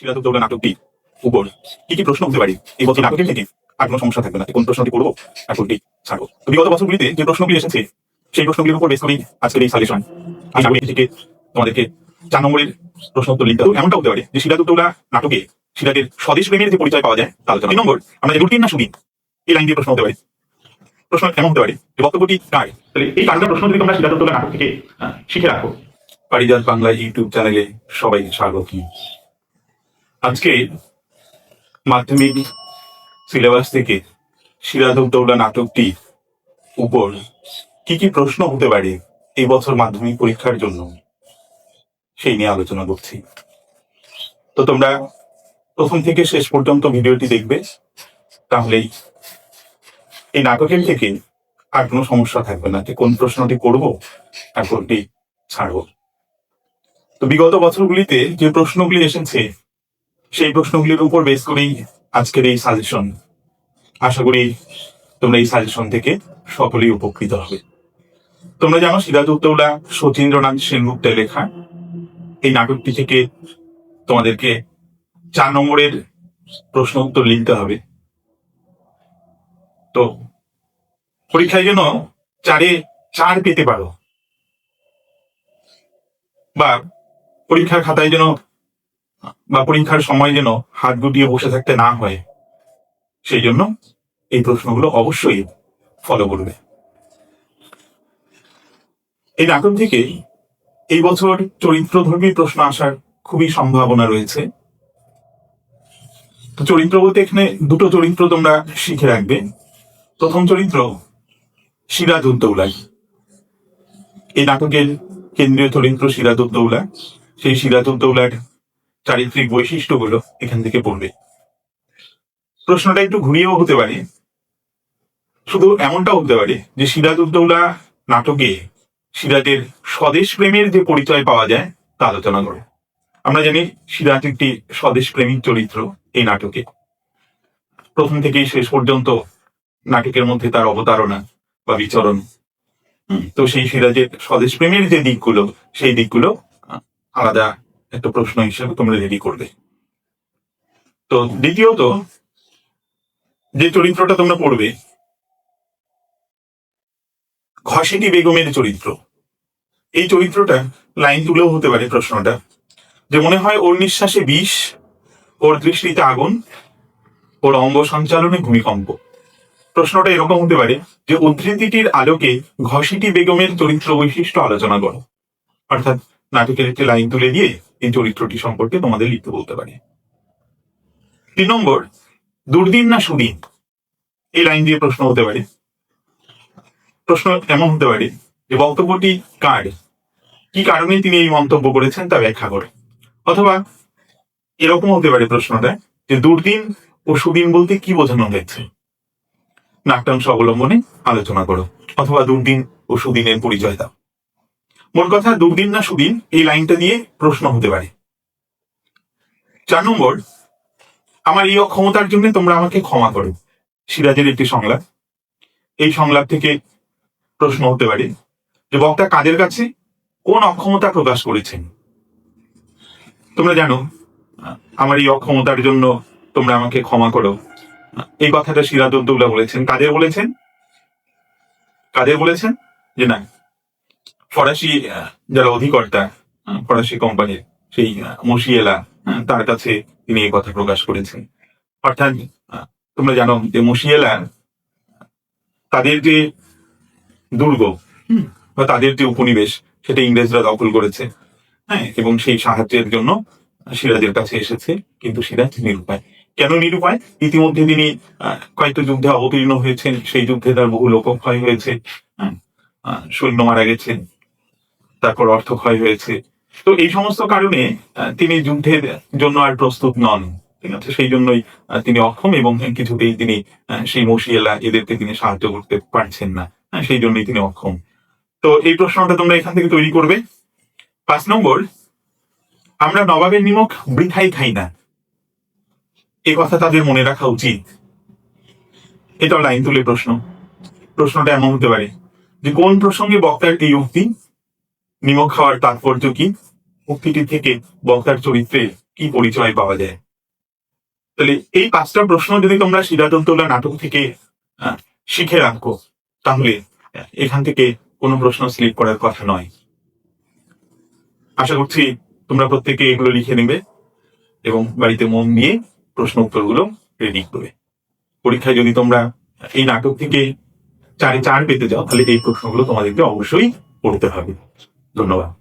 সিরাজউদ্দৌলা নাটকটি উপর। কি কি প্রশ্ন হতে পারে? এই বছর নাটকের থেকে আর কোনো সমস্যা থাকবে না। কোন প্রশ্নটি করব? আর কোনটি ছাড়বো? তো বিগত বছরগুলিতে যে প্রশ্নগুলি এসেছে, সেই প্রশ্নগুলির উপর বেশ করেই আজকের এই সাজেশন আশা করি থেকে তোমাদেরকে চার নম্বরের প্রশ্ন উত্তর লিখতে হবে। এমনটা হতে পারে যে সিরাজউদ্দৌলা নাটকে সিরাজের স্বদেশ প্রেমের যে পরিচয় পাওয়া যায় তা আলোচনা নম্বর, আমরা যে রুটিন না সুদিন এই লাইন দিয়ে প্রশ্ন হতে পারে। প্রশ্ন এমন হতে পারে যে বক্তব্যটি কার? তাহলে এই কারণটা প্রশ্ন যদি তোমরা সিরাজউদ্দৌলা নাটক থেকে শিখে রাখো। পারিজাত বাংলা ইউটিউব চ্যানেলে সবাই স্বাগত আজকে মাধ্যমিক সিলেবাস থেকে সিরাজউদ্দৌলা নাটকটি উপর কি কি প্রশ্ন হতে পারে এই বছর মাধ্যমিক পরীক্ষার জন্য? সেই নিয়ে আলোচনা করছি। তো তোমরা প্রথম থেকে শেষ পর্যন্ত ভিডিওটি দেখবে। তাহলেই এই নাটকের থেকে আর কোনো সমস্যা থাকবে না যে কোন প্রশ্নটি করব আর কোনটি ছাড়বো। তো বিগত বছরগুলিতে যে প্রশ্নগুলি এসেছে সেই প্রশ্নগুলির উপর বেস করেই আজকের এই সাজেশন আশা করি তোমরা এই সাজেশন থেকে সকলেই উপকৃত হবে। তোমরা জানো সিরাজউদ্দৌলা সতীন্দ্রনাথ সেনগুপ্তের লেখা। এই নাটকটি থেকে তোমাদেরকে চার নম্বরের প্রশ্ন উত্তর লিখতে হবে। তো পরীক্ষায় যেন চারে চার পেতে পারো। বা পরীক্ষার খাতায় যেন বা পরীক্ষার সময় যেন হাত গুটিয়ে বসে থাকতে না হয়, সেই জন্য এই প্রশ্নগুলো অবশ্যই ফলো করবে। এই নাটক থেকে এই বছর চরিত্রধর্মী প্রশ্ন আসার খুবই সম্ভাবনা রয়েছে। তো চরিত্র বলতে এখানে দুটো চরিত্র তোমরা শিখে রাখবে। প্রথম চরিত্র সিরাজউদ্দৌলাই এই নাটকের কেন্দ্রীয় চরিত্র সিরাজউদ্দৌলা সেই সিরাজউদ্দৌলার চারিত্রিক বৈশিষ্ট্যগুলো এখান থেকে পড়বে। প্রশ্নটা একটু ঘুরিয়েও হতে পারে। শুধু এমনটাও হতে পারে যে সিরাজউদ্দৌলা নাটকে সিরাজের স্বদেশ প্রেমের যে পরিচয় পাওয়া যায়, তা আলোচনা করে। আমরা জানি সিরাজ একটি স্বদেশ প্রেমিক চরিত্র এই নাটকে। প্রথম থেকেই শেষ পর্যন্ত নাটকের মধ্যে তার অবতারণা বা বিচরণ। তো সেই সিরাজের স্বদেশ প্রেমের যে দিকগুলো, সেই দিকগুলো আলাদা একটা প্রশ্ন হিসেবে তোমরা রেডি করবে। তো দ্বিতীয়ত, যে চরিত্রটা তোমরা পড়বে ঘসেটি বেগমের চরিত্র। এই চরিত্রটা লাইন তুলেও হতে পারে প্রশ্নটা। যে মনে হয় ওর নিঃশ্বাসে বিষ, ওর দৃষ্টিতে আগুন, ওর অঙ্গ সঞ্চালনে ভূমিকম্প। প্রশ্নটা এরকম হতে পারে যে উদ্ধৃতিটির আলোকে ঘসিটি বেগমের চরিত্র বৈশিষ্ট্য আলোচনা করো। অর্থাৎ নাটকের একটি লাইন তুলে দিয়ে এই চরিত্রটি সম্পর্কে তোমাদের লিখতে বলতে পারে। তিন নম্বর, দুর্দিন না সুদিন? এই লাইন দিয়ে প্রশ্ন হতে পারে। প্রশ্ন এমন হতে পারে যে বক্তব্যটি কার? কি কারণে তিনি এই মন্তব্য করেছেন তা ব্যাখ্যা করে। অথবা এরকম হতে পারে প্রশ্নটা যে দুর্দিন ও সুদিন বলতে কি বোঝানো হয়েছে? নাট্যাংশ অবলম্বনে আলোচনা করো। অথবা দুর্দিন ও সুদিনের পরিচয় দাও। মোট কথা দুর্দিন না সুদিন এই লাইনটা দিয়ে প্রশ্ন হতে পারে। চার নম্বর, আমার এই অক্ষমতার জন্য তোমরা আমাকে ক্ষমা করো। সিরাজের একটি সংলাপ। এই সংলাপ থেকে প্রশ্ন হতে পারে যে, বক্তা কাদের কাছে কোন অক্ষমতা প্রকাশ করেছেন? তোমরা জানো, আমার এই অক্ষমতার জন্য তোমরা আমাকে ক্ষমা করো। এই কথাটা সিরাজউদ্দৌলা বলেছেন। কাদের বলেছেন? কাদের বলেছেন? যে না ফরাসি যারা অধিকর্তা ফরাসি কোম্পানির সেই মসিয়েলা তার কাছে তিনি এই কথা প্রকাশ করেছেন। অর্থাৎ তোমরা জানো যে মসিয়েলা তাদের যে দুর্গ বা তাদের যে উপনিবেশ সেটা ইংরেজরা দখল করেছে হ্যাঁ এবং সেই সাহায্যের জন্য সিরাজের কাছে এসেছে কিন্তু সিরাজ নিরুপায়। কেন নিরুপায়? ইতিমধ্যে তিনি কয়েকটা যুদ্ধে অবতীর্ণ হয়েছেন সেই যুদ্ধে তার বহু লোকক্ষয় হয়েছে হ্যাঁ, আহ, সৈন্য মারা গেছে তারপর অর্থ ক্ষয় হয়েছে। তো এই সমস্ত কারণে তিনি যুদ্ধের জন্য আর প্রস্তুত নন ঠিক আছে? সেই জন্যই তিনি অক্ষম এবং কিছুতেই তিনি সেই মসিয়েলা এদেরকে তিনি সাহায্য করতে পারছেন না। হ্যাঁ, সেই জন্যই তিনি অক্ষম। তো এই প্রশ্নটা তোমরা এখান থেকে তৈরি করবে। পাঁচ নম্বর আমরা নবাবের নিমক বৃথাই খাই না। এ কথা তাদের মনে রাখা উচিত। এটা লাইন তুলে প্রশ্ন। প্রশ্নটা এমন হতে পারে যে কোন প্রসঙ্গে বক্তার এই উক্তি? নিমক খাওয়ার তাৎপর্য কি? উক্তিটি থেকে বক্তার চরিত্রে কি পরিচয় পাওয়া যায়? তাহলে এই পাঁচটা প্রশ্ন যদি তোমরা সিরাজউদ্দৌলা নাটক থেকে শিখে রাখো, তাহলে এখান থেকে কোনো প্রশ্ন স্লিপ করার কথা নয়। আশা করছি তোমরা প্রত্যেকে এগুলো লিখে নেবে এবং বাড়িতে মন দিয়ে প্রশ্ন উত্তরগুলো রেডি করবে পরীক্ষায় যদি তোমরা এই নাটক থেকে চারে চার পেতে যাও, তাহলে এই প্রশ্নগুলো তোমাদেরকে অবশ্যই পড়তে হবে। ধন্যবাদ।